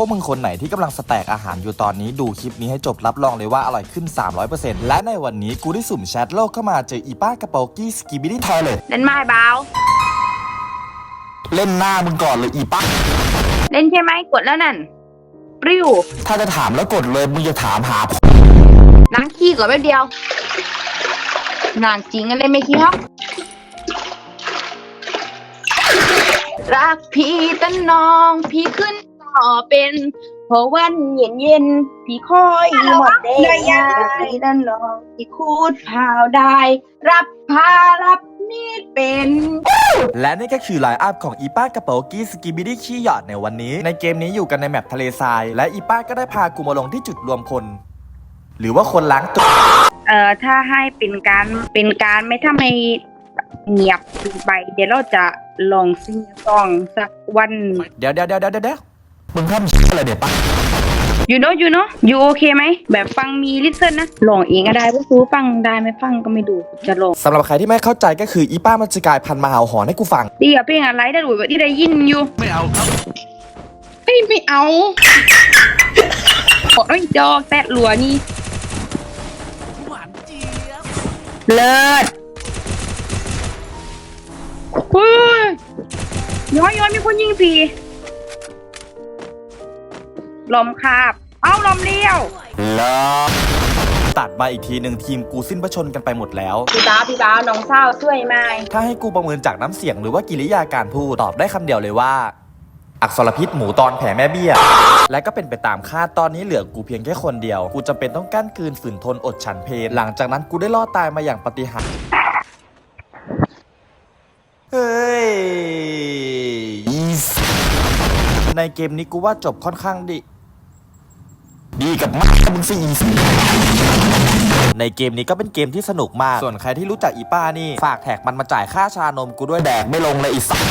พวกมึงคนไหนที่กำลังสแต็กอาหารอยู่ตอนนี้ดูคลิปนี้ให้จบรับรองเลยว่าอร่อยขึ้น 300%และในวันนี้กูได้สุ่มแชทโลกเข้ามาเจออีป้ากระโปรงกี้สกีบิดี้ทอยเลย เล่นไม้เบาเล่นหน้ามึงก่อนเลยอีป้าเล่นใช่ไหมกดแล้วนั่นปริ้วถ้าจะถามแล้วกดเลยมึงจะถามหาล้างขี้ก่อนแป๊บเดียวล้างจริงอะไรไม่ขี้ฮอกรักพี่ตั้นน้องพี่ขึ้น ต่อเป็นเพราะวันเย็นเย็นๆพี่คอยหมดเดยาพี่ตั้นน้องพี่คูดพาวได้ รับพารับมีดเป็น และนี่ก็คือไลน์อัพของอีป้ากระโปรงกี้สกีบิดี้ขี้หยอดในวันนี้ ในเกมนี้อยู่กันในแมปทะเลทราย และอีป้าก็ได้พากูมาลงที่จุดรวมพลหรือว่าคนล้างตัวเอ่อถ้าให้เป็นการเป็นการไม่ทำให้เงียบไป เดี๋ยวเราจะลองซิงซองสักวัน เดี๋ยวเดี๋ยวเดี๋ยวเดี๋ยวเดี๋ยว มึงทำอะไรเนี่ยป้า you know you know you โอเคไหม แบบฟังมีลิสเซนนะลองเองก็ได้พวกซูฟังได้ไม่ฟังก็ไม่ดูจะลองสำหรับใครที่ไม่เข้าใจก็คืออีป้ามันจะกลายพันธุ์มาเห่าหอนให้กูฟัง ดีอะเพลงอะไรได้ดูแบบที่ได้ยินอยู่ ไม่เอาครับเฮ้ยไม่เอาโอ้ยจอกแตะหลัวนี่หวานเจี๊ยบเลิศเฮ้ยย้อยย้อยมีคนยิงผี ลมคาบ เอาลมเลี้ยวแล้วตัดมาอีกทีหนึ่งทีมกูสิ้นพระชนกันไปหมดแล้ว พี่บ้าวพี่บ้าวน้องเศร้าช่วยไหมถ้าให้กูประเมินจากน้ำเสียงหรือว่ากิริยาการพูดตอบได้คำเดียวเลยว่า อักษรพิษหมูตอนแผ่แม่เบี้ย และก็เป็นไปตามคาดตอนนี้เหลือกูเพียงแค่คนเดียว กูจำเป็นต้องกั้นกลืนฝืนทนอดฉันเพลหลังจากนั้นกูได้รอดตายมาอย่างปาฏิหาริย์เฮ้ยอีสในเกมนี้กูว่าจบค่อนข้างดี ดีกับมากมึงสิอีสในเกมนี้ก็เป็นเกมที่สนุกมาก ส่วนใครที่รู้จักอีป้านี่ ฝากแท็กมันมาจ่ายค่าชานมกูด้วยแดกไม่ลงเลยอีสัส